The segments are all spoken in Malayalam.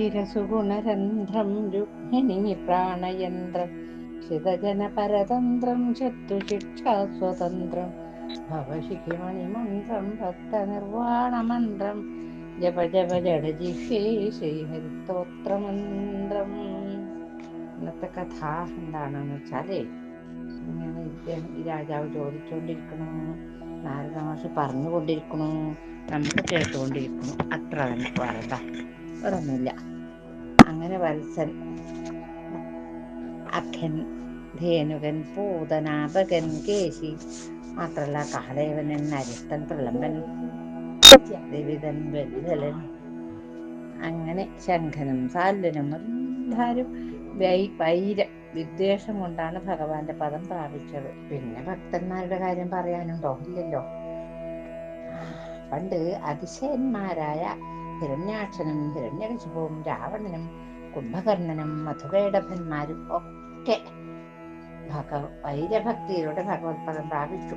ശിരസുഗുണരന്ധ്രം രുക്മിണി പ്രാണയന്ത്രം ശിതജനപരതന്ത്രം ശത്രുശിക്ഷാസ്വതന്ത്രം ഭവശിഖിമണിമന്ത്രം ഭക്തനിർവാണമന്ത്രം ജപ ജപ ജഡജിഷേ ശ്രീഹരിസ്തോത്രമന്ത്രം. ഇന്നത്തെ കഥ എന്താണെന്ന് വെച്ചാലേ ഇങ്ങനെ രാജാവ് ചോദിച്ചുകൊണ്ടിരിക്കണു നാരദ മാഷ് പറഞ്ഞുകൊണ്ടിരിക്കണു നമുക്ക് കേട്ടുകൊണ്ടിരിക്കണു അത്ര തന്നെ വേറെന്താ വേറൊന്നുമില്ല. അങ്ങനെ വത്സൻ അഖൻ ധേനുകൻ പൂതനാപകൻ കേശി മാത്രല്ല കാളയവനൻ അരിഷ്ടൻ പ്രളമ്പൻ ദ്വിവിധൻ ബലിതലൻ അങ്ങനെ ശംഖനും സാല്വനും എല്ലാവരും വൈ- വൈര വിദ്വേഷം കൊണ്ടാണ് ഭഗവാന്റെ പദം പ്രാപിച്ചത്. പിന്നെ ഭക്തന്മാരുടെ കാര്യം പറയാനുണ്ടോ ഇല്ലല്ലോ പണ്ട് അതിശയന്മാരായ ഹിരണ്യാക്ഷനും ഹിരണ്യകശിപവും രാവണനും കുംഭകർണനും മധുകേടഭന്മാരും ഒക്കെ ഭഗ വൈരഭക്തിയിലൂടെ ഭഗവത്പദം പ്രാപിച്ചു.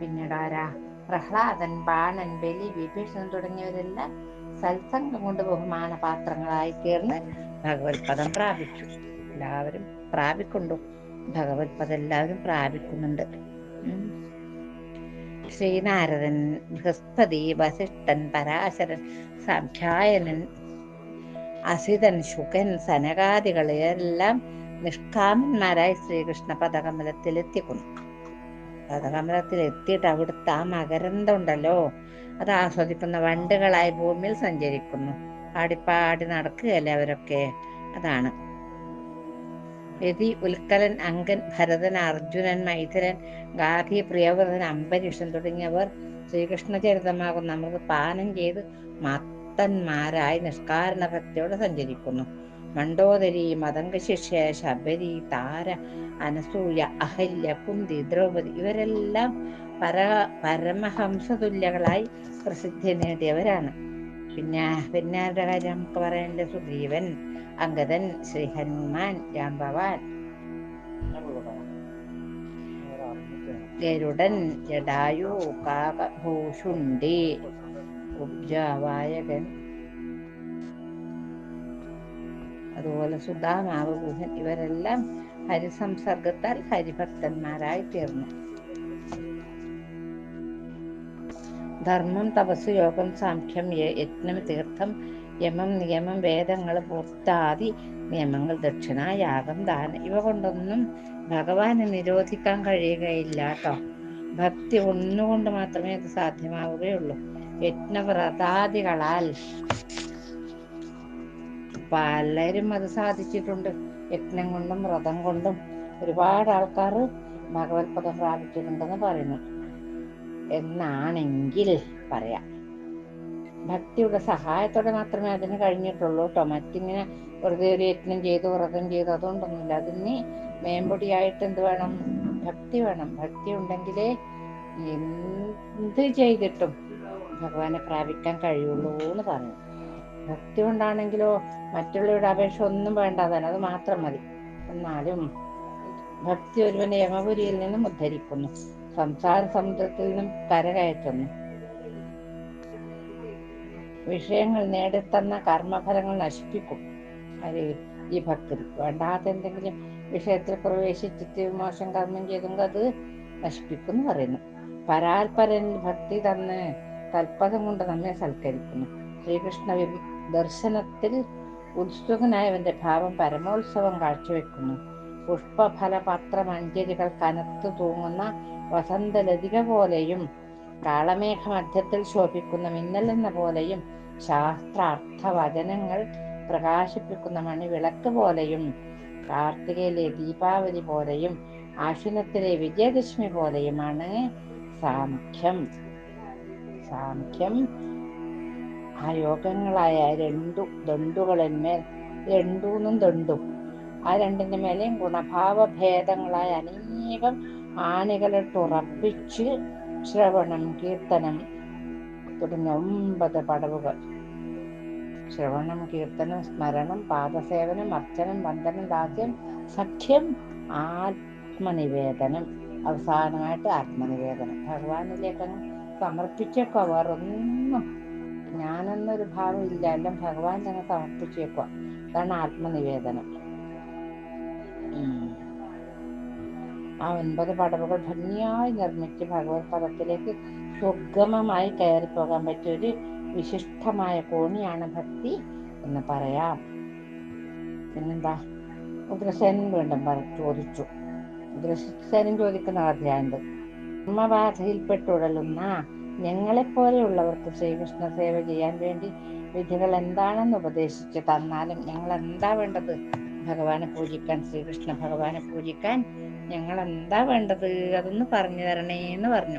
പിന്നീട് ആരാ? പ്രഹ്ലാദൻ ബാണൻ ബലി വിഭീഷണൻ തുടങ്ങിയവരെല്ലാം സത്സംഗം കൊണ്ട് ബഹുമാന പാത്രങ്ങളായി തീർന്ന് ഭഗവത്പദം പ്രാപിച്ചു. എല്ലാവരും പ്രാപിക്കൊണ്ടു. ഭഗവത്പദം എല്ലാവരും പ്രാപിക്കുന്നുണ്ട്. ശ്രീനാരദൻ ബൃഹസ്പതി വസിഷ്ഠൻ പരാശരൻ സംഖ്യായനൻ അസിതൻ ശുകൻ സനകാദികളെല്ലാം നിഷ്കാമന്മാരായി ശ്രീകൃഷ്ണ പദകമലത്തിൽ എത്തിക്കുന്നു പദകമലത്തിൽ എത്തിയിട്ട് അവിടുത്തെ ആ മകരന്തുണ്ടല്ലോ അത് ആസ്വദിക്കുന്ന വണ്ടുകളായി ഭൂമിയിൽ സഞ്ചരിക്കുന്നു. പാടിപ്പാടി നടക്കുകയല്ലേ അവരൊക്കെ? അതാണ്. യതി ഉൽക്കലൻ അങ്കൻ ഭരതൻ അർജുനൻ മൈഥിലൻ ഗാന്ധി പ്രിയവ്രതൻ അംബരീഷൻ തുടങ്ങിയവർ ശ്രീകൃഷ്ണചരിതമാകുന്ന നമുക്ക് പാനം ചെയ്ത് മത്തന്മാരായി നിഷ്കാരണ ഭക്തിയോടെ സഞ്ചരിക്കുന്നു. മണ്ടോദരി മതംഗശിഷ്യ ശബരി താര അനസൂയ അഹല്യ കുന്തി ദ്രൗപദി ഇവരെല്ലാം പര പരമഹംസതുല്യകളായി പ്രസിദ്ധി നേടിയവരാണ്. പിന്നെ പിന്നെ ആരുടെ കാര്യം? നമുക്ക് പറയാനുണ്ട് സുഗ്രീവൻ അംഗദൻ ശ്രീ ഹനുമാൻ ജാംബവാൻ ഗരുഡൻ ജഡായു കാകഭൂഷുണ്ടി ഉപജാവായകൻ. അതുപോലെ സുധാമാവ് ബുധൻ ഇവരെല്ലാം ഹരിസംസർഗത്താൽ ഹരിഭക്തന്മാരായി തീർന്നു. ധർമ്മം തപസ് യോഗം സാംഖ്യം യജ്ഞം തീർത്ഥം യമം നിയമം വേദങ്ങൾ പൂർത്താദി നിയമങ്ങൾ ദക്ഷിണ യാഗം ദാനം. ഇവ കൊണ്ടൊന്നും ഭഗവാനെ നിരോധിക്കാൻ കഴിയുകയില്ല കേട്ടോ. ഭക്തി ഒന്നുകൊണ്ട് മാത്രമേ അത് സാധ്യമാവുകയുള്ളൂ. യജ്ഞവ്രതാദികളാൽ പലരും അത് സാധിച്ചിട്ടുണ്ട്. യജ്ഞം കൊണ്ടും വ്രതം കൊണ്ടും ഒരുപാട് ആൾക്കാർ ഭഗവത് പദം പ്രാപിച്ചിട്ടുണ്ടെന്ന് പറയുന്നു. എന്നാണെങ്കിൽ പറയാം. ഭക്തിയുടെ സഹായത്തോടെ മാത്രമേ അതിന് കഴിഞ്ഞിട്ടുള്ളൂ കേട്ടോ മറ്റിങ്ങനെ വെറുതെ ഒരു യജ്ഞം ചെയ്തു വ്രതം ചെയ്തു അതുകൊണ്ടൊന്നുമില്ല. അതിന് മേമ്പൊടിയായിട്ട് എന്ത് വേണം? ഭക്തി വേണം. ഭക്തി ഉണ്ടെങ്കിലേ എന്ത് ചെയ്തിട്ടും ഭഗവാനെ പ്രാപിക്കാൻ കഴിയുള്ളൂ എന്ന് പറഞ്ഞു. ഭക്തി കൊണ്ടാണെങ്കിലോ മറ്റുള്ളവരുടെ അപേക്ഷ ഒന്നും വേണ്ട. തന്നെ അത് മാത്രം മതി. എന്നാലും ഭക്തി ഒരുവനെ യമപുരിയിൽ നിന്നും ഉദ്ധരിക്കുന്നു. സംസാര സമുദ്രത്തിൽ നിന്നും കരകയറ്റുന്നു. വിഷയങ്ങൾ നേടിത്തന്ന കർമ്മഫലങ്ങൾ നശിപ്പിക്കും. അത് ഈ ഭക്തി. വേണ്ടാത്ത എന്തെങ്കിലും വിഷയത്തിൽ പ്രവേശിച്ചിട്ട് മോശം കർമ്മം ചെയ്തെങ്കിൽ അത് നശിപ്പിക്കും എന്ന് പറയുന്നു. പരാൽപരൻ ഭക്തി തന്ന് തൽപദം കൊണ്ട് നമ്മെ സൽക്കരിക്കുന്നു. ശ്രീകൃഷ്ണ ദർശനത്തിൽ ഉത്സുകനായവന്റെ ഭാവം പരമോത്സവം കാഴ്ചവെക്കുന്നു. പുഷ്പഫലപത്ര മഞ്ചരികൾ കനത്തു തൂങ്ങുന്ന വസന്തലതിക പോലെയും കാളമേഘ മധ്യത്തിൽ ശോഭിക്കുന്ന മിന്നൽ എന്ന പോലെയും ശാസ്ത്രാർത്ഥ വചനങ്ങൾ പ്രകാശിപ്പിക്കുന്ന മണിവിളക്ക് പോലെയും കാർത്തികയിലെ ദീപാവലി പോലെയും ആശ്വിനത്തിലെ വിജയദശമി പോലെയുമാണ് സാമുഖ്യം സാമുഖ്യം ആ യോഗങ്ങളായ രണ്ടു ദണ്ടുകളിന്മേൽ രണ്ടൂന്നും ദണ്ടും ആ രണ്ടിന്റെ മേലെയും ഗുണഭാവഭേദങ്ങളായ അനേകം ആനകളെ ഉറപ്പിച്ച് ശ്രവണം കീർത്തനം തുടങ്ങിയ ഒമ്പത് പടവുകൾ. ശ്രവണം കീർത്തനം സ്മരണം പാദസേവനം അർച്ചനം വന്ദനം ദാസ്യം സഖ്യം ആത്മനിവേദനം അവസാനമായിട്ട് ആത്മനിവേദനം. ഭഗവാനിലേക്ക് അങ്ങ് സമർപ്പിച്ചേക്കോ വേറൊന്നും ഞാനെന്നൊരു ഭാവം ഇല്ല എല്ലാം ഭഗവാൻ തന്നെ സമർപ്പിച്ചേക്കുക അതാണ് ആത്മനിവേദനം. ആ ഒൻപത് പടവുകൾ ഭംഗിയായി നിർമ്മിച്ച് ഭഗവത് പദത്തിലേക്ക് സുഗമമായി കയറിപ്പോകാൻ പറ്റിയ ഒരു വിശിഷ്ടമായ കോണിയാണ് ഭക്തി എന്ന് പറയാം. പിന്നെന്താ? ഉഗ്രസേനൻ വീണ്ടും ചോദിച്ചു. ഉഗ്രസേനൻ ചോദിക്കുന്ന കഥയാണ്ട് ബ്രഹ്മബാധയിൽപ്പെട്ടുഴലുന്ന ഞങ്ങളെപ്പോലെയുള്ളവർക്ക് ശ്രീകൃഷ്ണ സേവ ചെയ്യാൻ വേണ്ടി വിധികൾ എന്താണെന്ന് ഉപദേശിച്ച് തന്നാലും ഞങ്ങൾ എന്താ വേണ്ടത്? ഭഗവാനെ പൂജിക്കാൻ ശ്രീകൃഷ്ണ ഭഗവാനെ പൂജിക്കാൻ ഞങ്ങൾ എന്താ വേണ്ടത്? അതൊന്ന് പറഞ്ഞു തരണേ എന്ന് പറഞ്ഞു.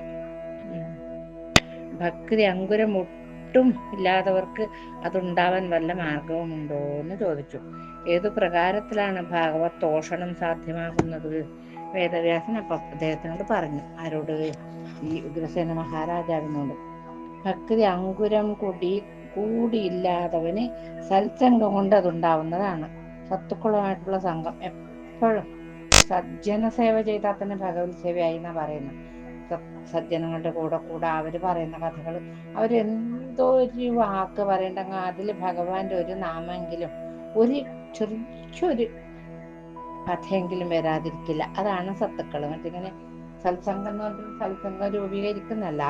ഭക്തി അങ്കുരം ഒട്ടും ഇല്ലാത്തവർക്ക് അതുണ്ടാവാൻ വല്ല മാർഗവുമുണ്ടോ എന്ന് ചോദിച്ചു. ഏതു പ്രകാരത്തിലാണ് ഭാഗവത് തോഷണം സാധ്യമാകുന്നത്? വേദവ്യാസൻ അപ്പൊ അദ്ദേഹത്തിനോട് പറഞ്ഞു. ആരോട്? ഈ ഉഗ്രസേന മഹാരാജാവിനോട്. ഭക്തി അങ്കുരം കൂടി കൂടിയില്ലാത്തവന് സത്സംഗം കൊണ്ട് അതുണ്ടാവുന്നതാണ്. സത്തുക്കളുമായിട്ടുള്ള സംഘം എപ്പോഴും സജ്ജന സേവ ചെയ്താൽ തന്നെ ഭഗവത് സേവയായി എന്നാ പറയുന്നത്. സജ്ജനങ്ങളുടെ കൂടെ കൂടെ അവർ പറയുന്ന കഥകൾ അവരെന്തോ ഒരു വാക്ക് പറയണ്ടെങ്കിൽ അതിൽ ഭഗവാന്റെ ഒരു നാമെങ്കിലും ഒരു ചെറിയൊരു കഥയെങ്കിലും വരാതിരിക്കില്ല. അതാണ് സത്തുക്കൾ മറ്റിങ്ങനെ സത്സംഗം എന്ന് പറഞ്ഞാൽ സത്സംഗം രൂപീകരിക്കുന്നല്ല.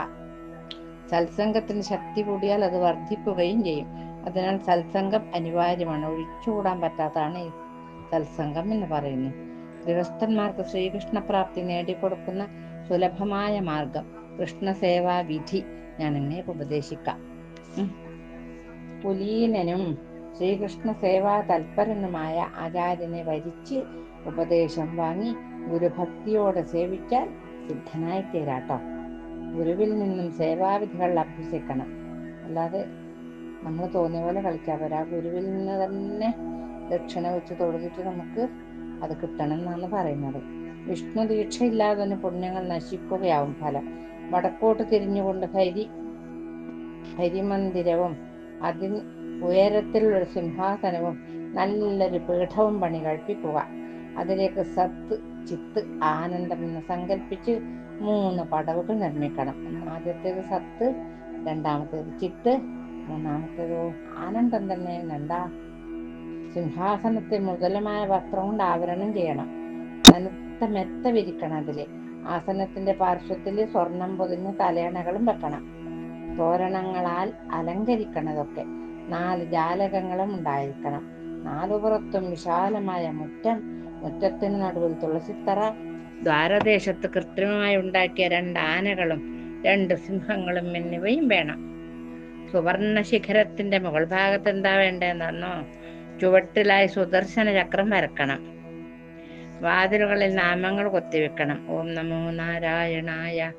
സത്സംഗത്തിന് ശക്തി കൂടിയാൽ അത് വർദ്ധിക്കുകയും ചെയ്യും. അതിനാൽ സത്സംഗം അനിവാര്യമാണ്. ഒഴിച്ചുകൂടാൻ പറ്റാത്തതാണ് ഈ സത്സംഗം എന്ന് പറയുന്നു ഗൃഹസ്ഥന്മാർക്ക് ശ്രീകൃഷ്ണ പ്രാപ്തി നേടിക്കൊടുക്കുന്ന സുലഭമായ മാർഗം. കൃഷ്ണസേവാ വിധി ഞാൻ നിങ്ങൾക്ക് ഉപദേശിക്കാം പുലീനനും ശ്രീകൃഷ്ണ സേവാ തൽപരനുമായ ആചാര്യനെ വരിച്ച് ഉപദേശം വാങ്ങി ഗുരുഭക്തിയോടെ സേവിച്ചാൽ സിദ്ധനായി തീരാട്ടോ ഗുരുവിൽ നിന്നും സേവാവിധികൾ അഭ്യസിക്കണം. അല്ലാതെ നമ്മൾ തോന്നിയ പോലെ കളിച്ചാൽ ആ ഗുരുവിൽ നിന്ന് തന്നെ ദക്ഷിണ വെച്ച് തൊഴുതിട്ട് നമുക്ക് അത് കിട്ടണം എന്നാണ് പറയുന്നത്. വിഷ്ണു ദീക്ഷ ഇല്ലാതെ തന്നെ പുണ്യങ്ങൾ നശിക്കുകയാവും ഫലം. വടക്കോട്ട് തിരിഞ്ഞുകൊണ്ട് ഹരി ഹരിമന്ദിരവും അതിന് ഉയരത്തിലുള്ള സിംഹാസനവും നല്ലൊരു പീഠവും പണി കഴിപ്പിക്കുക. അതിലേക്ക് സത്ത് ചിത്ത് ആനന്ദം എന്ന് സങ്കല്പിച്ച് മൂന്ന് പടവുകൾ നിർമ്മിക്കണം. ആദ്യത്തേത് സത്ത് രണ്ടാമത്തേത് ചിത്ത് മൂന്നാമത്തേത് ആനന്ദം തന്നെ എന്താ? സിംഹാസനത്തെ മുതലമായ വസ്ത്രം കൊണ്ട് ആവരണം ചെയ്യണം. നനുത്ത മെത്ത വിരിക്കണം അതിൽ. ആസനത്തിന്റെ പാർശ്വത്തിൽ സ്വർണം പൊതിഞ്ഞ തലയണകളും വെക്കണം. തോരണങ്ങളാൽ അലങ്കരിക്കണതൊക്കെ. നാല് ജാലകങ്ങളും ഉണ്ടായിരിക്കണം. നാലുപുറത്തും വിശാലമായ മുറ്റം മുറ്റത്തിന് നടുവിൽ തുളസിത്തറ ദ്വാരദേശത്ത് കൃത്രിമമായി ഉണ്ടാക്കിയ രണ്ട് ആനകളും രണ്ട് സിംഹങ്ങളും എന്നിവയും വേണം. സുവർണ ശിഖരത്തിന്റെ മുകൾ ഭാഗത്ത് എന്താ വേണ്ടതെന്നോ ചുവട്ടിലായി സുദർശന ചക്രം വരക്കണം. വാതിലുകളിൽ നാമങ്ങൾ കൊത്തിവെക്കണം. ഓം നമോ നാരായണായ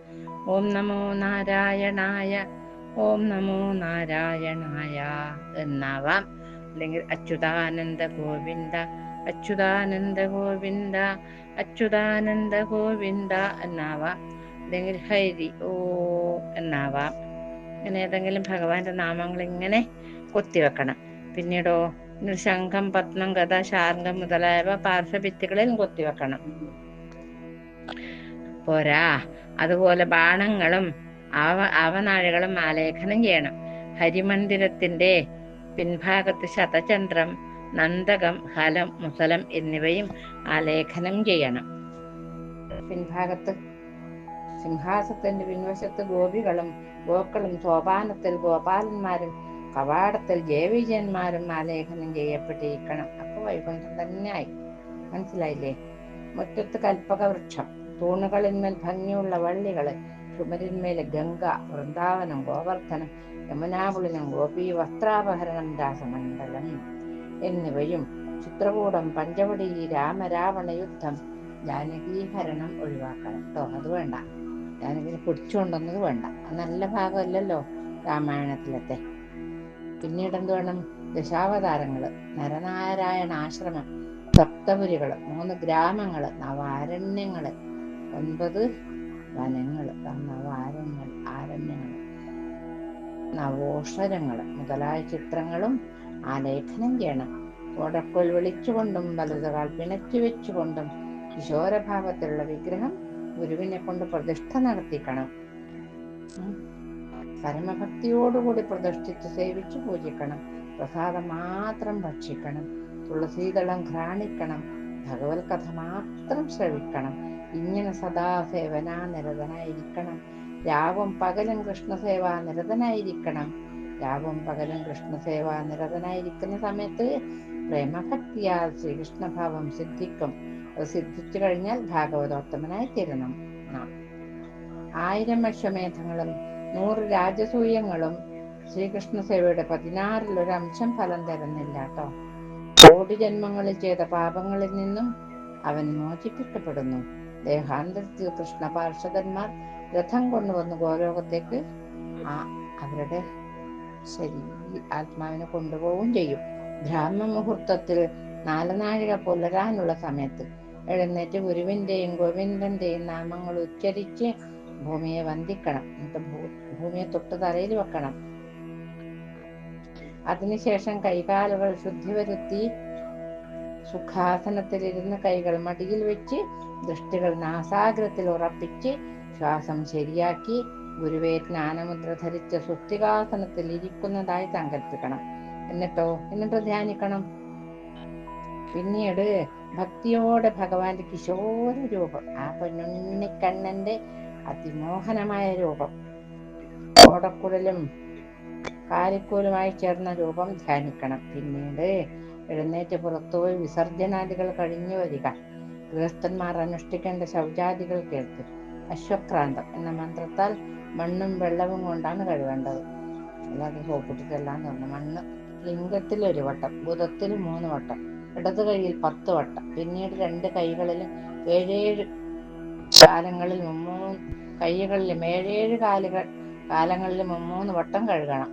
ഓം നമോ നാരായണായ ഓം നമോ നാരായണായ എന്നാവാം. അല്ലെങ്കിൽ അച്യുതാനന്ദ ഗോവിന്ദ അച്യുതാനന്ദ ഗോവിന്ദ അച്യുതാനന്ദ ഗോവിന്ദ എന്നാവാം. അല്ലെങ്കിൽ ഹരി ഓ എന്നാവാം. ഇങ്ങനെ ഏതെങ്കിലും ഭഗവാന്റെ നാമങ്ങൾ ഇങ്ങനെ കൊത്തിവെക്കണം പിന്നീടോ ശംഖം പത്മം കഥ ശാർഖം മുതലായവ പാർശ്വഭിത്തികളിൽ കൊത്തിവെക്കണം പോരാ. അതുപോലെ ബാണങ്ങളും അവ അവനാഴികളും ആലേഖനം ചെയ്യണം. ഹരിമന്ദിരത്തിന്റെ പിൻഭാഗത്ത് ശതചന്ദ്രം നന്ദകം ഹലം മുസലം എന്നിവയും ആലേഖനം ചെയ്യണം. പിൻഭാഗത്ത് സിംഹാസത്തിന്റെ പിൻവശത്ത് ഗോപികളും ഗോക്കളും സോപാനത്തിൽ ഗോപാലന്മാരും കവാടത്തിൽ ജയവിജയന്മാരും ആലേഖനം ചെയ്യപ്പെട്ടിരിക്കണം. അപ്പൊ വൈകുണ്ഠം തന്നെയായി മനസ്സിലായില്ലേ? മുറ്റത്ത് കൽപ്പകവൃക്ഷം തൂണുകളിന്മേൽ ഭംഗിയുള്ള വള്ളികൾ ചുമരിന്മേൽ ഗംഗ വൃന്ദാവനം ഗോവർദ്ധനം യമുനാകുളിനം ഗോപി വസ്ത്രാപഹരണം ദാസമണ്ഡലം എന്നിവയും ചിത്രകൂടം പഞ്ചവടി രാമരാവണ യുദ്ധം ജാനകീഹരണം ഒഴിവാക്കണം. കേട്ടോ അത് വേണ്ട. ജാനകിനെ പിടിച്ചുകൊണ്ടുവന്നത് വേണ്ട. നല്ല ഭാഗമല്ലല്ലോ രാമായണത്തിലത്തെ പിന്നീട് എന്ത് വേണം? ദശാവതാരങ്ങൾ നരനാരായണ ആശ്രമം സപ്തപുരികൾ മൂന്ന് ഗ്രാമങ്ങൾ നവാരണ്യങ്ങൾ ഒൻപത് വനങ്ങൾ നവാരണ്യങ്ങൾ ആരണ്യങ്ങൾ നവോഷരങ്ങൾ മുതലായ ചിത്രങ്ങളും ആലേഖനം ചെയ്യണം. ഓടക്കോൽ വിളിച്ചുകൊണ്ടും വലതുകാൽ പിണച്ചു വെച്ചുകൊണ്ടും കിശോരഭാവത്തിലുള്ള വിഗ്രഹം ഗുരുവിനെ കൊണ്ട് പ്രതിഷ്ഠ നടത്തിക്കണം. പരമഭക്തിയോടുകൂടി പ്രതിഷ്ഠിച്ച് സേവിച്ച് പൂജിക്കണം. പ്രസാദം മാത്രം ഭക്ഷിക്കണം. തുളസീതളം ഘ്രാണിക്കണം. ഭഗവത് കഥ മാത്രം ശ്രവിക്കണം. ഇങ്ങനെ സദാ സേവനാ നിരതനായിരിക്കണം. രാവും പകലും കൃഷ്ണസേവാ നിരതനായിരിക്കണം. രാവും പകലും കൃഷ്ണസേവാ നിരതനായിരിക്കുന്ന സമയത്ത് പ്രേമഭക്തിയാൽ ശ്രീകൃഷ്ണഭാവം സിദ്ധിക്കും. അത് സിദ്ധിച്ചു കഴിഞ്ഞാൽ ഭാഗവതോത്തമനായി തീരണം ആയിരം അശ്വമേധങ്ങളും നൂറ് രാജസൂയങ്ങളും ശ്രീകൃഷ്ണ സേവയുടെ പതിനാറിൽ ഒരു അംശം ഫലം തരുന്നില്ല കേട്ടോ കോടി ജന്മങ്ങളിൽ ചെയ്ത പാപങ്ങളിൽ നിന്നും അവൻ മോചിപ്പിക്കപ്പെടുന്നു ദേഹാന്തരത്തിൽ കൃഷ്ണ പാർഷദന്മാർ രഥം കൊണ്ടുവന്ന് ഗോലോകത്തേക്ക് ആ അവരുടെ ശരീര ആത്മാവിനെ കൊണ്ടുപോവുകയും ചെയ്യും. ബ്രാഹ്മ മുഹൂർത്തത്തിൽ നാലനാഴിക പുലരാനുള്ള സമയത്ത് എഴുന്നേറ്റ് ഗുരുവിന്റെയും ഗോവിന്ദന്റെയും നാമങ്ങൾ ഉച്ചരിച്ച് ഭൂമിയെ വന്ദിക്കണം. എന്നിട്ട് ഭൂമിയെ തൊട്ട് തലയിൽ വെക്കണം. അതിനുശേഷം കൈകാലുകൾ ശുദ്ധി വരുത്തി സുഖാസനത്തിലിരുന്ന് കൈകൾ മടിയിൽ വെച്ച് ദൃഷ്ടികൾ നാസാഗ്രത്തിൽ ഉറപ്പിച്ച് ശ്വാസം ശരിയാക്കി ഗുരുവേ ജ്ഞാനമുദ്ര ധരിച്ച് സുസ്ഥികാസനത്തിൽ ഇരിക്കുന്നതായി സങ്കല്പിക്കണം. എന്നിട്ടോ? എന്നിട്ട് ധ്യാനിക്കണം. പിന്നീട് ഭക്തിയോടെ ഭഗവാന്റെ കിശോര രൂപം ആ പൊന്നുണ്ണിക്കണ്ണന്റെ അതിമോഹനമായ രൂപം ഓടക്കുഴലും കാലിക്കോലുമായി ചേർന്ന രൂപം ധ്യാനിക്കണം. പിന്നീട് എഴുന്നേറ്റ് പുറത്തുപോയി വിസർജനാദികൾ കഴിഞ്ഞു വരിക. ഗൃഹസ്ഥന്മാർ അനുഷ്ഠിക്കേണ്ട ശൗചാദികൾ കേൾത്ത് അശ്വക്രാന്തം എന്ന മന്ത്രത്താൽ മണ്ണും വെള്ളവും കൊണ്ടാണ് കഴുകേണ്ടത്. അല്ലാതെ സോപ്പിട്ടിട്ടെല്ലാം പറഞ്ഞു മണ്ണ് ലിംഗത്തിൽ ഒരു വട്ടം ബുധത്തിൽ മൂന്ന് വട്ടം. ഇടത് കൈയിൽ പത്ത് വട്ടം. പിന്നീട് രണ്ട് കൈകളിലും ഏഴേഴ് കാലങ്ങളിൽ മുമ്മൂന്ന് കൈകളിലും ഏഴേഴ് കാലുകൾ കാലങ്ങളിൽ മുമ്മൂന്ന് വട്ടം കഴുകണം.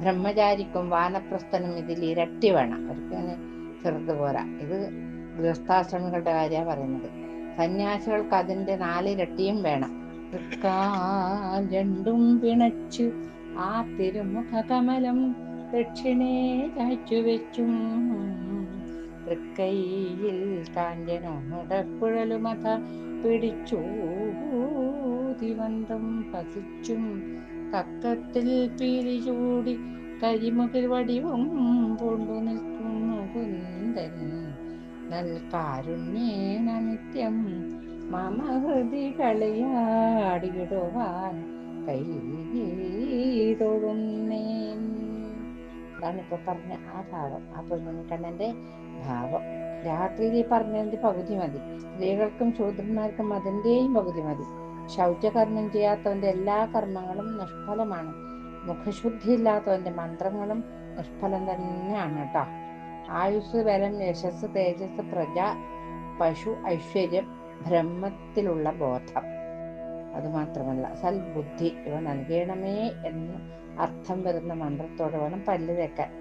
ബ്രഹ്മചാരിക്കും വാനപ്രസ്ഥനും ഇതിൽ ഇരട്ടി വേണം. അവർക്ക് ചെറുത് പോരാ. ഇത് ഗൃഹസ്ഥാശ്രമികളുടെ കാര്യമാണ് പറയുന്നത്. സന്യാസികൾക്ക് അതിന്റെ നാലിരട്ടിയും വേണം. രണ്ടും പിണച്ചു ആ തിരുമുഖ കമലം ദക്ഷിണേ ചാച്ചു വെച്ചും തൃക്കൈയിൽ കാഞ്ചനോടക്കുഴലുമത പിടിച്ചു ദിവന്തം പതിച്ചും കക്കത്തിൽ പിരിചൂടി ചൂടി കരിമുകിൽ വടിവും പൂണ്ടു നിൽക്കുന്നു കുന്തൻ നൽകാരുണ്യേന നിത്യം മമ ഹൃദി കളിയാടിയിടുവാൻ കൈ തൊഴുന്നേൻ. അതാണ് ഇപ്പൊ പറഞ്ഞ ആ ഭാവം. ആ പൊന്നുണ്ണിക്കണ്ണന്റെ ഭാവം. രാത്രിയിൽ പറഞ്ഞതിന്റെ പകുതി മതി. സ്ത്രീകൾക്കും ശൂദ്രന്മാർക്കും അതിന്റെയും പകുതി മതി. ശൗചകർമ്മം ചെയ്യാത്തവന്റെ എല്ലാ കർമ്മങ്ങളും നിഷ്ഫലമാണ്. മുഖശുദ്ധി ഇല്ലാത്തവന്റെ മന്ത്രങ്ങളും നിഷ്ഫലം തന്നെയാണ് കേട്ടോ. ആയുസ് ബലം യശസ് തേജസ് പ്രജ പശു ഐശ്വര്യം ബ്രഹ്മത്തിലുള്ള ബോധം. അതുമാത്രമല്ല സൽബുദ്ധി ഇവ നൽകണമേ എന്ന് അർത്ഥം വരുന്ന മന്ത്രത്തോടെ വേണം പല്ല് തേക്കാൻ.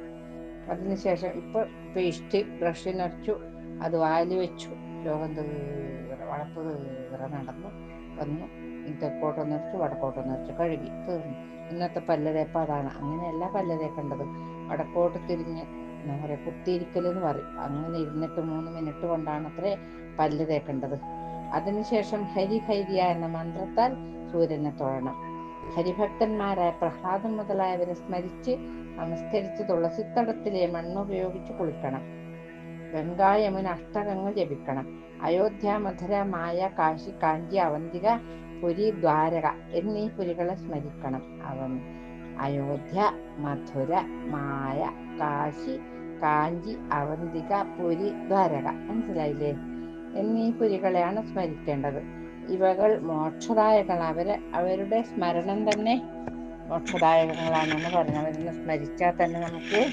അതിനുശേഷം ഇപ്പൊ പേസ്റ്റ് ബ്രഷ് നിറച്ചു അത് വാലി വെച്ചു. രോഗം തീവ്ര വളപ്പ് തീവ്ര നടന്നു. വന്നു. തെക്കോട്ട് നിറച്ചു വടക്കോട്ട് നിറച്ചു കഴുകി തീർന്നു. ഇന്നത്തെ പല്ല് തേപ്പ് അതാണ്. അങ്ങനെയല്ല പല്ല് തേക്കേണ്ടത്. വടക്കോട്ട് തിരിഞ്ഞ് എന്താ പറയുക കുത്തിയിരിക്കൽ എന്ന് പറയും. അങ്ങനെ ഇരുന്നിട്ട് മൂന്ന് മിനിറ്റ് കൊണ്ടാണ് അത്രേ പല്ല് തേക്കേണ്ടത്. അതിനുശേഷം ഹരി ഹരിയ എന്ന മന്ത്രത്താൽ സൂര്യനെ തൊഴണം. ഹരിഭക്തന്മാരായ പ്രഹ്ലാദൻ മുതലായവരെ സ്മരിച്ച് നമസ്കരിച്ച് തുളസിത്തടത്തിലെ മണ്ണുപയോഗിച്ച് കുളിക്കണം. ഗംഗായമുന അഷ്ടകങ്ങൾ ജപിക്കണം. അയോധ്യ മധുര മായ കാശി കാഞ്ചി അവന്തിക പുരി ദ്വാരക എന്നീ പുരികളെ സ്മരിക്കണം. അവൻ അയോധ്യ മധുര മായ കാശി കാഞ്ചി അവന്തിക പുരി ദ്വാരക മനസ്സിലായില്ലേ? എന്നീ പുരികളെയാണ് സ്മരിക്കേണ്ടത്. ഇവകൾ മോക്ഷദായകങ്ങൾ അവരെ അവരുടെ സ്മരണം തന്നെ മോക്ഷദായകങ്ങളാണെന്ന് പറഞ്ഞു അവരൊന്ന് സ്മരിച്ചാൽ തന്നെ നമുക്ക്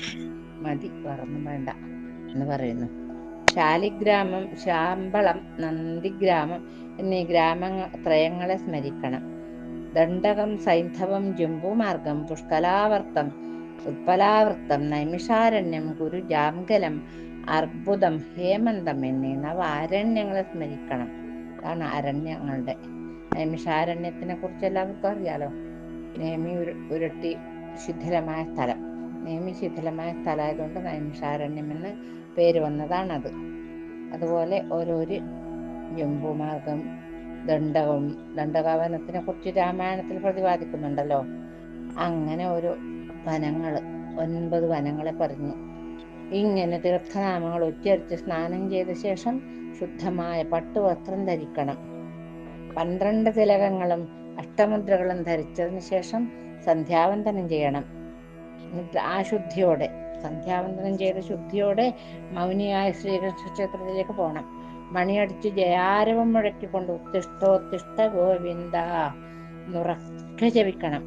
മതി. വേറൊന്നും വേണ്ട എന്ന് പറയുന്നു. ശാലിഗ്രാമം ശാമ്പളം നന്ദിഗ്രാമം എന്നീ ഗ്രാമ ത്രയങ്ങളെ സ്മരിക്കണം. ദണ്ഡകം സൈന്ധവം ജംബുമാർഗം പുഷ്കലാവർത്തം ഉത്പലാവൃത്തം നൈമിഷാരണ്യം ഗുരു അർബുദം ഹേമന്തം എന്നീ നവാരണ്യങ്ങളെ സ്മരിക്കണം. അതാണ് അരണ്യങ്ങളുടെ. നൈമിഷാരണ്യത്തിനെ കുറിച്ച് എല്ലാവർക്കും അറിയാലോ? നേമി ഉരു ഉരുട്ടി ശിഥിലമായ സ്ഥലം. നേമി ശിഥിലമായ സ്ഥലമായതുകൊണ്ട് നൈമിഷാരണ്യം എന്ന് പേര് വന്നതാണത്. അതുപോലെ ഓരോരു ജംബുമാർഗം ദണ്ഡകം ദണ്ഡകാവനത്തിനെ കുറിച്ച് രാമായണത്തിൽ പ്രതിപാദിക്കുന്നുണ്ടല്ലോ. അങ്ങനെ ഒരു വനങ്ങൾ ഒൻപത് വനങ്ങളെ പറഞ്ഞു. ഇങ്ങനെ തീർത്ഥനാമങ്ങൾ ഉച്ചരിച്ച് സ്നാനം ചെയ്ത ശേഷം ശുദ്ധമായ പട്ടുവസ്ത്രം ധരിക്കണം. പന്ത്രണ്ട് തിലകങ്ങളും അഷ്ടമുദ്രകളും ധരിച്ചതിന് ശേഷം സന്ധ്യാവന്തനം ചെയ്യണം. എന്നിട്ട് ആ ശുദ്ധിയോടെ സന്ധ്യാവന്തനം ചെയ്ത ശുദ്ധിയോടെ മൗനിയായ ശ്രീകൃഷ്ണ ക്ഷേത്രത്തിലേക്ക് പോകണം മണിയടിച്ച് ജയാരവം മുഴക്കിക്കൊണ്ട് ഉത്തിഷ്ടോത്തിഷ്ട ഗോവിന്ദ നുറക്ക ജപിക്കണം.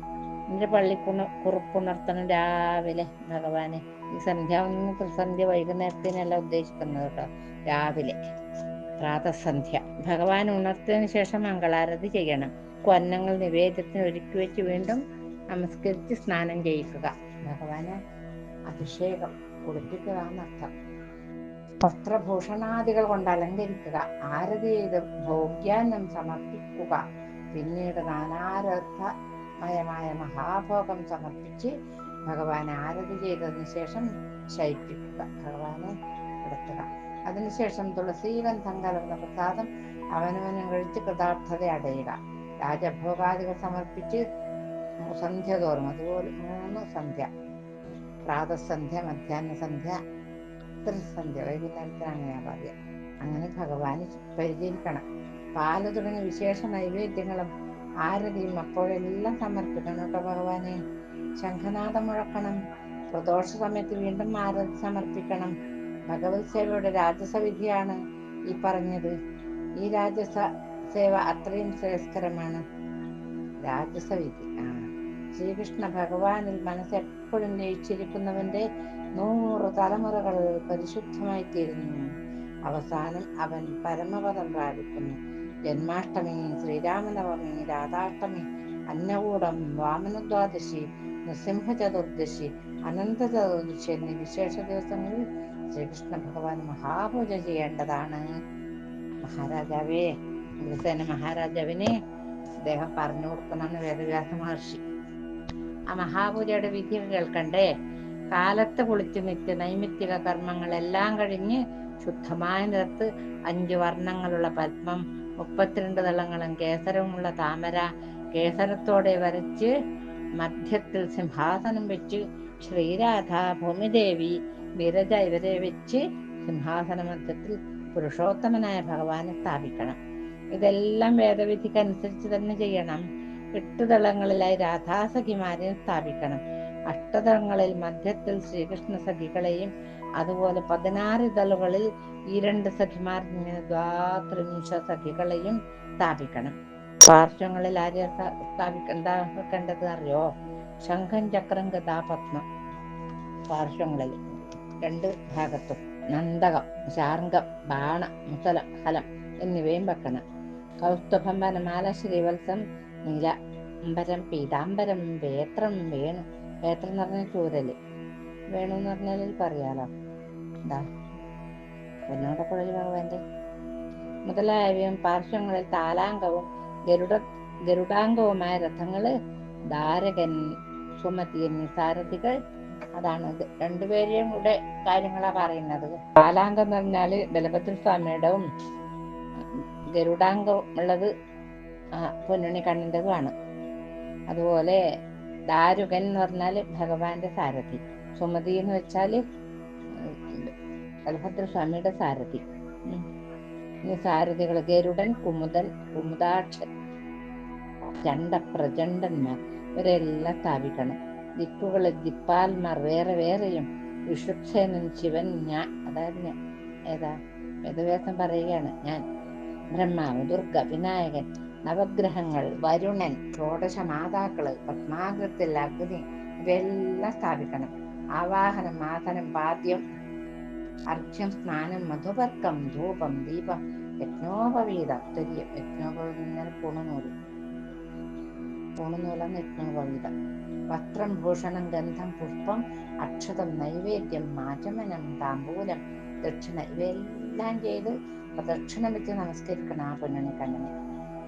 എന്നിട്ട് പള്ളിക്കുണ കുറുപ്പുണർത്തണം രാവിലെ ഭഗവാനെ. ഈ സന്ധ്യാവന്തനം പ്രസന്ധ്യ വൈകുന്നേരത്തിനല്ല ഉദ്ദേശിക്കുന്നത് കേട്ടോ രാവിലെ. പ്രാതസന്ധ്യ ഭഗവാൻ ഉണർത്തിയതിനു ശേഷം മംഗളാരതി ചെയ്യണം. കൊന്നങ്ങൾ നിവേദ്യത്തിന് ഒരുക്കി വെച്ച് വീണ്ടും നമസ്കരിച്ച് സ്നാനം ചെയ്യിക്കുക. ഭഗവാന് അഭിഷേകം കുളിപ്പിക്കുക എന്നർത്ഥം വസ്ത്രഭൂഷണാദികൾ കൊണ്ട് അലങ്കരിക്കുക. ആരതി ചെയ്ത് ഭോഗ്യാന്നം സമർപ്പിക്കുക. പിന്നീട് നാനാരഥമയമായ മഹാഭോഗം സമർപ്പിച്ച് ഭഗവാൻ ആരതി ചെയ്തതിനു ശേഷം ശയിപ്പിക്കുക. ഭഗവാനെ കിടത്തുക. അതിനുശേഷം തുളസീഗന്ധം കലർന്ന പ്രസാദം അവനവനും കഴിച്ച് കൃതാർത്ഥത അടയുക രാജഭോഗാദികൾ സമർപ്പിച്ച് സന്ധ്യ തോറും. അതുപോലെ മൂന്ന് സന്ധ്യ. പ്രാതസന്ധ്യ മധ്യാഹ്ന സന്ധ്യ ത്രിസന്ധ്യ വൈകുന്നേരത്തിന് അങ്ങനെയാ പറയുക അങ്ങനെ ഭഗവാന് പരിചരിക്കണം. പാൽ തുടങ്ങിയ വിശേഷ നൈവേദ്യങ്ങളും ആരതിയും അപ്പോഴെല്ലാം സമർപ്പിക്കണം കേട്ടോ ഭഗവാനെ. ശംഖനാഥം മുഴക്കണം. പ്രദോഷ സമയത്ത് വീണ്ടും ആരതി സമർപ്പിക്കണം. ഭഗവത് സേവയുടെ രാജസവിധിയാണ് ഈ പറഞ്ഞത്. ഈ രാജസ സേവ അത്രയും ശ്രേഷ്ഠകരമാണ് രാജസവിധി. ആ. ശ്രീകൃഷ്ണ ഭഗവാനിൽ മനസ്സ് എപ്പോഴും ലയിച്ചിരിക്കുന്നവന്റെ നൂറ് തലമുറകൾ പരിശുദ്ധമായി തീരുന്നു അവസാനം അവൻ പരമപദം പ്രാപിക്കുന്നു. ജന്മാഷ്ടമി ശ്രീരാമനവമി രാധാഷ്ടമി അന്നകൂടം വാമനദ്വാദശി നൃസിംഹ ചതുർദശി അനന്ത ചതുർദശി എന്നീ വിശേഷ ദിവസങ്ങളിൽ ശ്രീകൃഷ്ണ ഭഗവാൻ മഹാപൂജ ചെയ്യേണ്ടതാണ്. മഹാരാജാവേ ഉഗ്രസേന മഹാരാജാവിനെ അദ്ദേഹം പറഞ്ഞു കൊടുക്കുന്നതാണ് വേദവ്യാസ മഹർഷി. ആ മഹാപൂജയുടെ വിധി കേൾക്കണ്ടേ? കാലത്ത് കുളിച്ച് നിത്യ നൈമിത്തിക കർമ്മങ്ങളെല്ലാം കഴിഞ്ഞ് ശുദ്ധമായ നിറത്ത് അഞ്ചു വർണങ്ങളുള്ള പത്മം മുപ്പത്തിരണ്ട് ദളങ്ങളും കേസരവുമുള്ള താമര കേസരത്തോടെ വരച്ച് മധ്യത്തിൽ സിംഹാസനം വെച്ച് ശ്രീരാധ ഭൂമിദേവി വിരജ ഇവരെ വെച്ച് സിംഹാസന മധ്യത്തിൽ പുരുഷോത്തമനായ ഭഗവാനെ സ്ഥാപിക്കണം. ഇതെല്ലാം വേദവിധിക്കനുസരിച്ച് തന്നെ ചെയ്യണം. എട്ട് ദളങ്ങളിലായി രാധാസഖിമാരെ സ്ഥാപിക്കണം. അഷ്ടതളങ്ങളിൽ മധ്യത്തിൽ ശ്രീകൃഷ്ണ സഖികളെയും അതുപോലെ പതിനാറ് ദളുകളിൽ ഈ രണ്ട് സഖിമാർ ദ്വാത്രിംശ സഖികളെയും സ്ഥാപിക്കണം. പാർശ്വങ്ങളിൽ ആര്യ സ്ഥാപിക്കേണ്ടത് അറിയോ? ശംഖം ചക്രം കഥാപത്മ പാർശ്വങ്ങളിൽ. രണ്ട് ഭാഗത്തും നന്ദകം ശാർങ്കം ബാണ മുസലം ഹലം എന്നിവയും വെക്കണം. കൗസ്തുഭം വനമാല ശ്രീവത്സം നീല അമ്പരം പീതാംബരം വേത്രം വേണു. വേത്രം എന്ന് പറഞ്ഞാൽ ചൂരൽ. വേണു എന്ന് പറഞ്ഞാൽ പറയാലോ? എന്താ പൊന്നോടക്കുഴൽ ഭഗവാന്റെ മുതലായവയും പാർശ്വങ്ങളിൽ താലാംഗവും ഗരുഡ ഗരുഡാംഗവുമായ രഥങ്ങൾ ധാരകൻ സുമതി എന്നീ സാരഥികൾ അതാണ് രണ്ടുപേരെയും കൂടെ കാര്യങ്ങളാ പറയുന്നത്. കാലാങ്കം എന്ന് പറഞ്ഞാൽ ബലഭദ്ര സ്വാമിയുടെയും ഗരുഡാംഗം ഉള്ളത് പൊന്നുണ്ണി കണ്ണന്റെതുമാണ് അതുപോലെ ദാരുകൻ എന്ന് പറഞ്ഞാൽ ഭഗവാന്റെ സാരഥി. സുമതി എന്ന് വെച്ചാൽ ബലഭദ്ര സ്വാമിയുടെ സാരഥി. ഈ സാരഥികൾ ഗരുഡൻ കുമുദൻ കുമുദാക്ഷൻ ചണ്ട പ്രചണ്ഡന്മാർ ഇവരെല്ലാം സ്ഥാപിക്കണം. ദിക്കുകളിൽ ദിപ്പാൽമാർ വേറെ വേറെയും. വിഷുക്ഷേനൻ ശിവൻ ഞാൻ അതായത് ഞാൻ ഏതാ വേദവേദം പറയുകയാണ് ഞാൻ. ബ്രഹ്മാവ് ദുർഗ വിനായകൻ നവഗ്രഹങ്ങൾ വരുണൻ ഷോഡശ മാതാക്കൾ പത്മാകൃത്തിൽ അഗ്നി ഇവയെല്ലാം സ്ഥാപിക്കണം. ആവാഹനം ആസനം പാദ്യം അർഘ്യം സ്നാനം മധുപർക്കം ധൂപം ദീപം യജ്ഞോപവീതം തുര്യം യജ്ഞോപവീതം പൂണനൂൽ പൂണനൂലം യജ്ഞോപവീതം. വസ്ത്രം ഭൂഷണം ഗന്ധം പുഷ്പം അക്ഷതം നൈവേദ്യം മാചമനം താമ്പൂലം ദക്ഷിണ ഇവയെല്ലാം ചെയ്ത് പ്രദക്ഷിണം വെച്ച് നമസ്കരിക്കണം ആ പൊന്നണി കണ്ണിനെ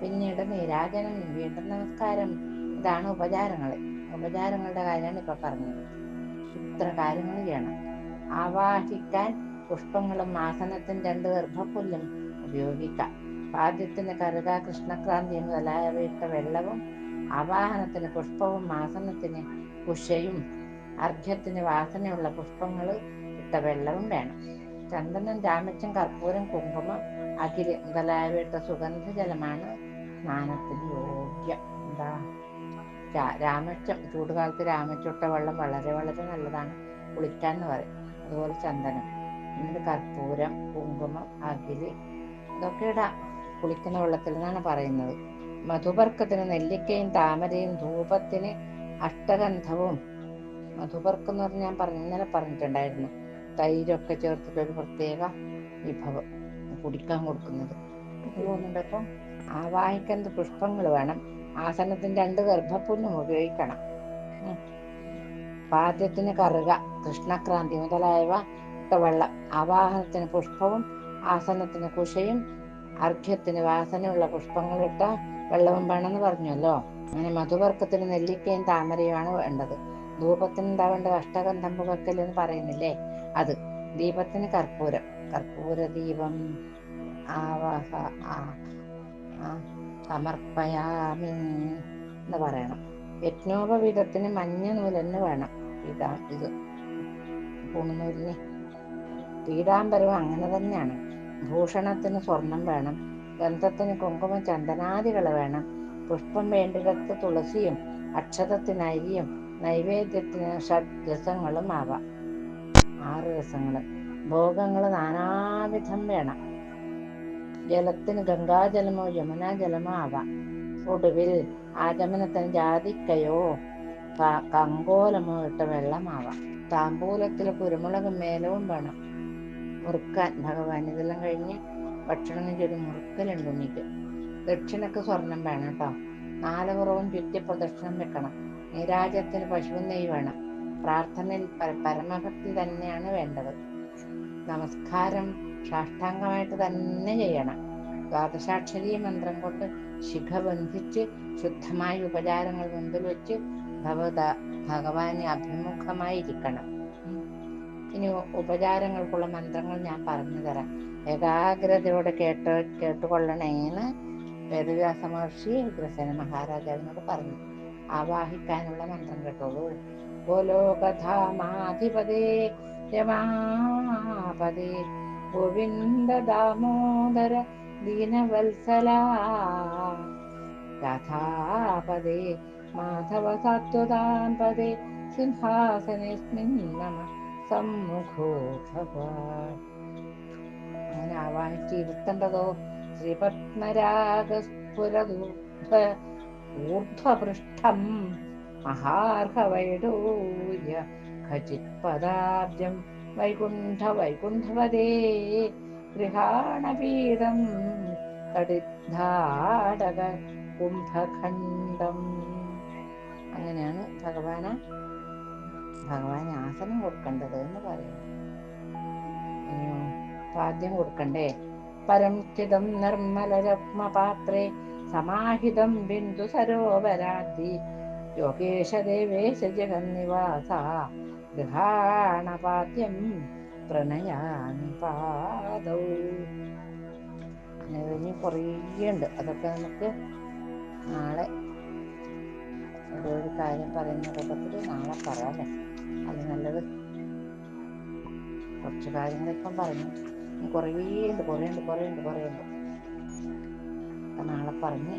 പിന്നീട് നീരാജനം വീണ്ടും നമസ്കാരം. ഇതാണ് ഉപചാരങ്ങൾ ഉപചാരങ്ങളുടെ കാര്യമാണ് ഇപ്പൊ പറഞ്ഞത്. ഇത്ര കാര്യങ്ങൾ ചെയ്യണം. ആവാഹിക്കാൻ പുഷ്പങ്ങളും ആസനത്തിന് രണ്ട് ഗർഭപ്പുല്ലും ഉപയോഗിക്കാം. പാദ്യത്തിന് കരുത കൃഷ്ണക്രാന്തി മുതലായവയിട്ട വെള്ളവും ആവാഹനത്തിന് പുഷ്പവും ആസനത്തിന് കുശയും അർഘ്യത്തിന് വാസനയുള്ള പുഷ്പങ്ങൾ ഇട്ട വെള്ളവും വേണം. ചന്ദനം രാമച്ചും കർപ്പൂരം കുങ്കുമം അഖില മുതലായവയുടെ സുഗന്ധജലമാണ് സ്നാനത്തിന് യോഗ്യം. എന്താ? രാമച്ചം ചൂടുകാലത്ത് രാമച്ചുട്ട വെള്ളം വളരെ വളരെ നല്ലതാണ് കുളിക്കാൻ എന്ന് പറയും. അതുപോലെ ചന്ദനം എന്നിട്ട് കർപ്പൂരം കുങ്കുമം അഖിൽ ഇതൊക്കെ ഇടാം. കുളിക്കുന്ന വെള്ളത്തിൽ നിന്നാണ് പറയുന്നത്. മധുപർക്കത്തിന് നെല്ലിക്കയും താമരയും ധൂപത്തിന് അഷ്ടഗന്ധവും. മധുപർക്ക് എന്ന് പറഞ്ഞാൽ ഞാൻ പറഞ്ഞ ഇന്നലെ പറഞ്ഞിട്ടുണ്ടായിരുന്നു. തൈരൊക്കെ ചേർത്തിട്ട് ഒരു പ്രത്യേക വിഭവം കുടിക്കാൻ കൊടുക്കുന്നത്. ആ ആവാഹിക്കുന്നത് പുഷ്പങ്ങൾ വേണം. ആസനത്തിന് രണ്ട് ഗർഭപ്പുല്ലും ഉപയോഗിക്കണം. പാദ്യത്തിന് കറുക കൃഷ്ണക്രാന്തി മുതലായവ വെള്ളം. ആവാഹനത്തിന് പുഷ്പവും ആസനത്തിന് കുശയും അർഘ്യത്തിന് വാസനയുള്ള പുഷ്പങ്ങളിട്ട വെള്ളവും എന്ന് പറഞ്ഞല്ലോ. അങ്ങനെ മധുവർക്കത്തിന് നെല്ലിക്കയും താമരയുമാണ് വേണ്ടത്. ധൂപത്തിന് ഉണ്ടാവേണ്ട അഷ്ടഗന്ധം പുകക്കൽ എന്ന് പറയുന്നില്ലേ? അത്. ദീപത്തിന് കർപ്പൂരം. കർപ്പൂര ദീപം ആവഹ സമർപ്പയാമി എന്ന് പറയണം. യജ്ഞോപവീതത്തിന് മഞ്ഞ നൂലെന്ന് വേണം. ഇതാ ഇത്. പൂണുനൂലിന് പീതാംബരവും അങ്ങനെ തന്നെയാണ്. ഭൂഷണത്തിന് സ്വർണം വേണം. ഗന്ധത്തിന് കുങ്കുമം ചന്ദനാദികൾ വേണം. പുഷ്പം വേണ്ടിടത്ത് തുളസിയും അക്ഷതത്തിന് അരിയും നൈവേദ്യത്തിന് ഷഡ് രസങ്ങളും ആവാം. ആറ് രസങ്ങൾ ഭോഗങ്ങൾ നാനാവിധം വേണം. ജലത്തിന് ഗംഗാജലമോ യമുനാ ജലമോ ആവാം. ഒടുവിൽ ആഗമനത്തിന് ജാതിക്കയോ കങ്കോലമോ ഇട്ട വെള്ളമാവാം. താമ്പൂലത്തിൽ കുരുമുളകും മേലവും വേണം. മുറുക്കാൻ ഭഗവാൻ ഇതെല്ലാം കഴിഞ്ഞ് ഭക്ഷണം ചെയ്ത് മുറുക്കലുണ്ട് ഉണ്ണിക്ക്. ദക്ഷിണക്ക് സ്വർണം വേണം കേട്ടോ നാലുപുറവും ചുറ്റി പ്രദക്ഷിണം വെക്കണം. നീരാജത്തിന് പശു നെയ്യ് വേണം. പ്രാർത്ഥനയിൽ പരമഭക്തി തന്നെയാണ് വേണ്ടത്. നമസ്കാരം സാഷ്ടാംഗമായിട്ട് തന്നെ ചെയ്യണം. ദ്വാദശാക്ഷരി മന്ത്രം കൊണ്ട് ശിഖ ബന്ധിച്ച് ശുദ്ധമായ ഉപചാരങ്ങൾ മുമ്പിൽ വെച്ച് ഭഗവത ഭഗവാനെ അഭിമുഖമായിരിക്കണം. ഇനി ഉപചാരങ്ങൾക്കുള്ള മന്ത്രങ്ങൾ ഞാൻ പറഞ്ഞു തരാം. ഏകാഗ്രതയോടെ കേട്ട് കേട്ടുകൊള്ളണേന്ന് വേദവ്യാസ മഹർഷി ഉഗ്രസേന മഹാരാജാവിനോട് പറഞ്ഞു. ആവാഹിക്കാനുള്ള മന്ത്രം കേട്ടോളൂ. ഗോലോകധാമാധിപതേ രമാപതേ ഗോവിന്ദ ദാമോദര ദീനവത്സല. രാധാപദേ മാധവ സത്വതാം പദേ സിംഹാസനേസ്മിൻ നമ. സമ്മുഖോ ഭവാൻ അങ്ങനെ ആവാഹിച്ച് ഇരുത്തേണ്ടതോ ശ്രീപത്മരാഗസ്ഫുരദൂർധ ഊർധ്വപൃഷ്ഠം മഹാർഹവൈഡൂര്യ ഖചിത് പദാബ്ജം വൈകുണ്ഠ വൈകുണ്ഠവദേ ഗൃഹാണപീഠം കടിദ്ധാടക കുംഭഖണ്ഡം. അങ്ങനെയാണ് ഭഗവാന ഭഗവാൻ ആസനം കൊടുക്കേണ്ടത് എന്ന് പറയുന്നു. അയ്യോ പാദ്യം കൊടുക്കണ്ടേ? പരം സ്ഥിതം നിർമ്മലരത്മപാത്രേ സമാഹിതം ബിന്ദു സരോവരാതി യോഗേശ ദേവേശ ജഗന്നിവാസ ഗൃഹാണപാദ്യം പ്രണയാമി പാദൗ. ഇനി കുറേ ഉണ്ട്. അതൊക്കെ നമുക്ക് നാളെ ഒരു കാര്യം പറയുന്ന കൂട്ടത്തിൽ നാളെ പറയാമല്ലേ അത് നല്ലത്. കുറച്ച് കാര്യങ്ങൾ ഇപ്പം പറഞ്ഞു. കുറേ ഉണ്ട് കുറേ ഉണ്ട് കുറേ ഉണ്ട് കുറേ ഉണ്ട്. നാളെ പറഞ്ഞ്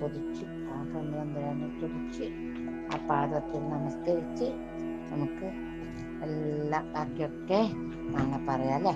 തുതിച്ച് ആ പൊന്നുവന്തരാനെ തുതിച്ച് ആ പാദത്തിൽ നമസ്കരിച്ച് നമുക്ക് എല്ലാം ബാക്കിയൊക്കെ നാളെ പറയാം അല്ലേ?